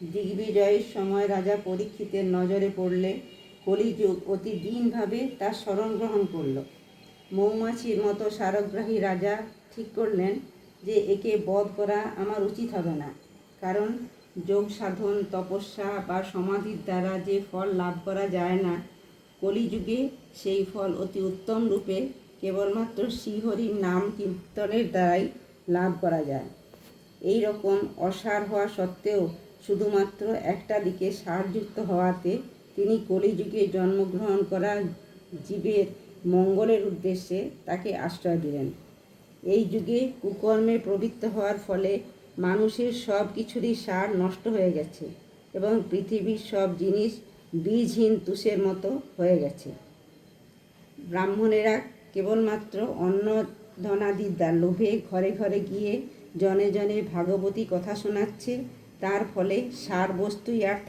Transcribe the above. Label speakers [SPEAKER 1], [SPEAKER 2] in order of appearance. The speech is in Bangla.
[SPEAKER 1] দিগ্বিজয়ের সময় রাজা পরীক্ষিতের নজরে পড়লে কলিযুগ অতি দিনভাবে তার স্মরণ গ্রহণ করল। মৌমাছির মতো সারগ্রাহী রাজা ঠিক করলেন যে একে বধ করা আমার উচিত হবে না। কারণ যোগ সাধন তপস্যা বা সমাধির দ্বারা যে ফল লাভ করা যায় না, কলিযুগে সেই ফল অতি উত্তম রূপে কেবলমাত্র শ্রীহরির নাম কীর্তনের দ্বারাই লাভ করা যায়। এই রকম অসার হওয়া সত্ত্বেও শুধুমাত্র একটা দিকে সারযুক্ত হওয়াতে তিনি কলিযুগে জন্মগ্রহণ করা জীবের মঙ্গলের উদ্দেশ্যে তাকে আশ্রয় দিলেন। এই যুগে কুকর্মে প্রবৃত্ত হওয়ার ফলে মানুষের সব কিছুরই সার নষ্ট হয়ে গেছে এবং পৃথিবীর সব জিনিস বীজহীন তুষের মতো হয়ে গেছে। ব্রাহ্মণেরা কেবলমাত্র অন্ন ধনাদির লোভে ঘরে ঘরে গিয়ে জনে জনে ভাগবতী কথা শোনাচ্ছে তার ফলে সার বস্তুই আর